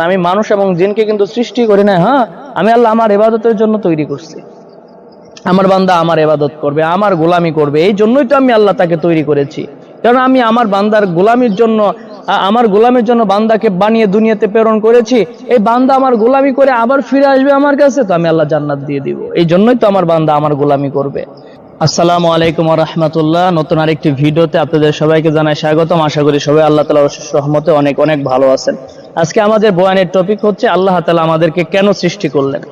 আমি মানুষ এবং জিনকে কিন্তু সৃষ্টি করি না হ্যাঁ? আমি আল্লাহ আমার ইবাদতের জন্য তৈরি করছি। আমার বান্দা আমার ইবাদত করবে, আমার গোলামি করবে, এই জন্যই তো আমি আল্লাহ তাকে তৈরি করেছি। কারণ আমি আমার বান্দার গোলামির জন্য আমার গোলামের জন্য বান্দাকে বানিয়ে দুনিয়াতে প্রেরণ করেছি। এই বান্দা আমার গোলামি করে আবার ফিরে আসবে আমার কাছে, তো আমি আল্লাহ জান্নাত দিয়ে দিব। এই জন্যই তো আমার বান্দা আমার গোলামি করবে। আসসালামু আলাইকুম রহমতুল্লাহ। নতুন আরেকটি ভিডিওতে আপনাদের সবাইকে জানাই স্বাগতম। আশা করি সবাই আল্লাহ তালা অশেষ রহমতে অনেক অনেক ভালো আছেন। আজকে আমাদের বয়ানের টপিক হচ্ছে, আল্লাহ তালা আমাদেরকে কেন সৃষ্টি করলেন?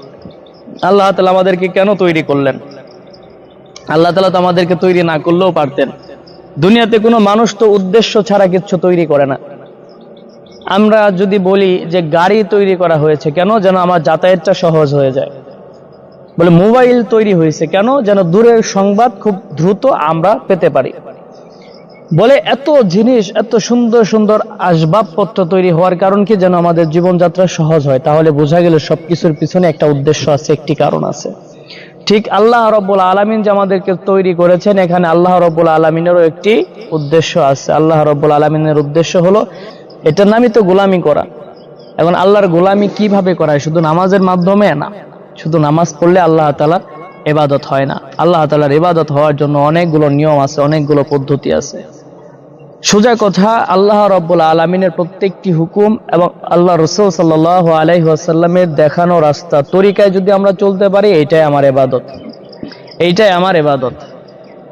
আল্লাহ তালা আমাদেরকে কেন তৈরি করলেন? আল্লাহ তালা তো আমাদেরকে তৈরি না করলেও পারতেন। দুনিয়াতে কোনো মানুষ তো উদ্দেশ্য ছাড়া কিচ্ছু তৈরি করে না। আমরা যদি বলি যে গাড়ি তৈরি করা হয়েছে কেন, যেন আমার যাতায়াতটা সহজ হয়ে যায়। বলে, মোবাইল তৈরি হয়েছে কেন? যেন দূরের সংবাদ খুব দ্রুত আমরা পেতে পারি। বলে, এত জিনিস, এত সুন্দর সুন্দর আসবাবপত্র তৈরি হওয়ার কারণ কি যেন আমাদের জীবনযাত্রা সহজ হয়? তাহলে বোঝা গেল সবকিছুর পিছনে একটা উদ্দেশ্য আছে, একটি কারণ আছে। ঠিক আল্লাহ রব্বুল আলমিন যে আমাদেরকে তৈরি করেছেন, এখানে আল্লাহ রব্বুল আলমিনেরও একটি উদ্দেশ্য আছে। আল্লাহ রব্বুল আলমিনের উদ্দেশ্য হলো, এটার নামই তো গোলামি করা। এখন আল্লাহর গোলামি কীভাবে করায় শুধু নামাজের মাধ্যমে না? শুধু নামাজ পড়লে আল্লাহ তালার এবাদত হয় না। আল্লাহ তালার এবাদত হওয়ার জন্য অনেকগুলো নিয়ম আছে, অনেকগুলো পদ্ধতি আছে। সোজা কথা, আল্লাহ রব্বুল আলমিনের প্রত্যেকটি হুকুম এবং আল্লাহ রসুল সাল্লাহ আলাইসাল্লামের দেখানো রাস্তা, তরিকায় যদি আমরা চলতে পারি, এটাই আমার এবাদত এইটাই আমার এবাদত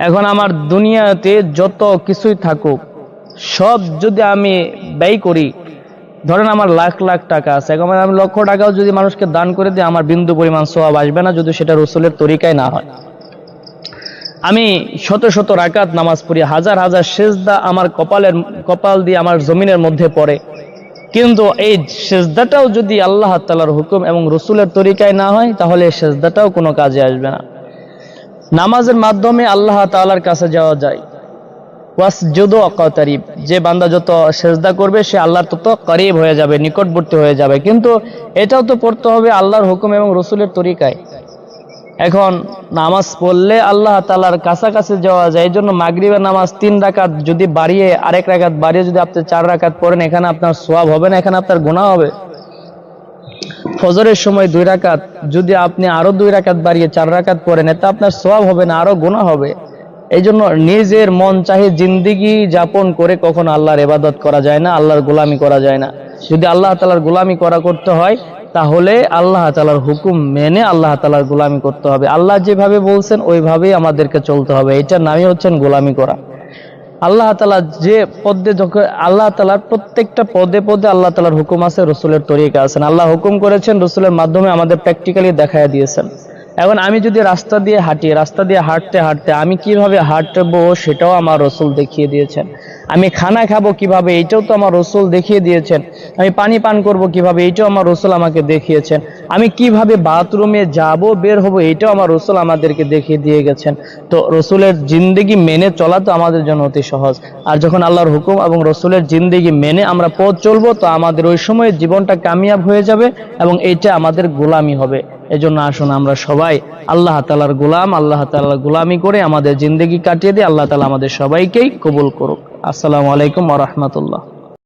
এখন আমার দুনিয়াতে যত কিছুই থাকুক, সব যদি আমি ব্যয় করি ধরেন আমার লাখ লাখ টাকা আছে। এখন আমি লক্ষ টাকাও যদি মানুষকে দান করে দিই, আমার বিন্দু পরিমাণ সোয়াব আসবে না যদি সেটা রসুলের তরিকায় না হয়। আমি শত শত রাকাত নামাজ পড়ি, হাজার হাজার সেজদা আমার কপালের, কপাল দিয়ে আমার জমিনের মধ্যে পড়ে। কিন্তু এই সেজদাটাও যদি আল্লাহ তালার হুকুম এবং রসুলের তরিকায় না হয়, তাহলে এই সেজদাটাও কোনো কাজে আসবে না। নামাজের মাধ্যমে আল্লাহ তাআলার কাছে যাওয়া যায়। যে বান্দা যত সেজদা করবে, সে আল্লাহর তত করিব হয়ে যাবে, নিকটবর্তী হয়ে যাবে। কিন্তু এটাও তো পড়তে হবে আল্লাহর হুকুম এবং রসুলের তরিকায়। এখন নামাজ পড়লে আল্লাহ তালার কাছাকাছি যাওয়া যায় এই জন্য মাগরিবের নামাজ তিন রাকাত যদি বাড়িয়ে, আরেক রাকাত বাড়িয়ে যদি আপনি চার রাকাত পড়েন, এখানে আপনার সোয়াব হবে না, এখানে আপনার গুণা হবে। ফজরের সময় দুই রাকাত, যদি আপনি আরও দুই রাকাত বাড়িয়ে চার রাকাত পড়েন, এতে আপনার সোয়াব হবে না, আরও গুণা হবে। এই জন্য নিজের মন চাহে জিন্দিগি যাপন করে কখনো আল্লাহর এবাদত করা যায় না, আল্লাহর গোলামি করা যায় না। যদি আল্লাহ তালার গোলামি করা করতে হয়, তাহলে আল্লাহ তালার হুকুম মেনে আল্লাহ তালার গোলামি করতে হবে। আল্লাহ যেভাবে বলছেন, ওইভাবেই আমাদেরকে চলতে হবে। এটার নামই হচ্ছেন গোলামি করা। আল্লাহ তালা যে পদে যখন, আল্লাহ তালার প্রত্যেকটা পদে পদে আল্লাহ তালার হুকুম আছে, রসুলের তরিকা আছেন আল্লাহ হুকুম করেছেন, রসুলের মাধ্যমে আমাদের প্র্যাকটিক্যালি দেখায় দিয়েছেন। এখন আমি যদি রাস্তা দিয়ে হাঁটি, রাস্তা দিয়ে হাঁটতে হাঁটতে আমি কীভাবে হাঁটবো সেটাও আমার রসুল দেখিয়ে দিয়েছেন। আমি খানা খাব কীভাবে এইটাও তো আমার রসুল দেখিয়ে দিয়েছেন। আমি পানি পান করব কীভাবে এইটাও আমার রসুল আমাকে দেখিয়েছেন। আমি কীভাবে বাথরুমে যাব, বের হব এইটাও আমার রসুল আমাদেরকে দেখিয়ে দিয়ে গেছেন। তো রসুলের জিন্দেগি মেনে চলা তো আমাদের জন্য অতি সহজ। আর যখন আল্লাহর হুকুম এবং রসুলের জিন্দেগি মেনে আমরা পথ চলবো, তো আমাদের ওই সময় জীবনটা কামিয়াব হয়ে যাবে এবং এইটা আমাদের গোলামি হবে। এজন্য আসুন আমরা সবাই আল্লাহ তালার গোলাম, আল্লাহ তালার গোলামি করে আমাদের জিন্দগি কাটিয়ে দিয়ে আল্লাহ তালা আমাদের সবাইকেই কবুল করুক। আসসালামু আলাইকুম ওয়া রাহমাতুল্লাহ।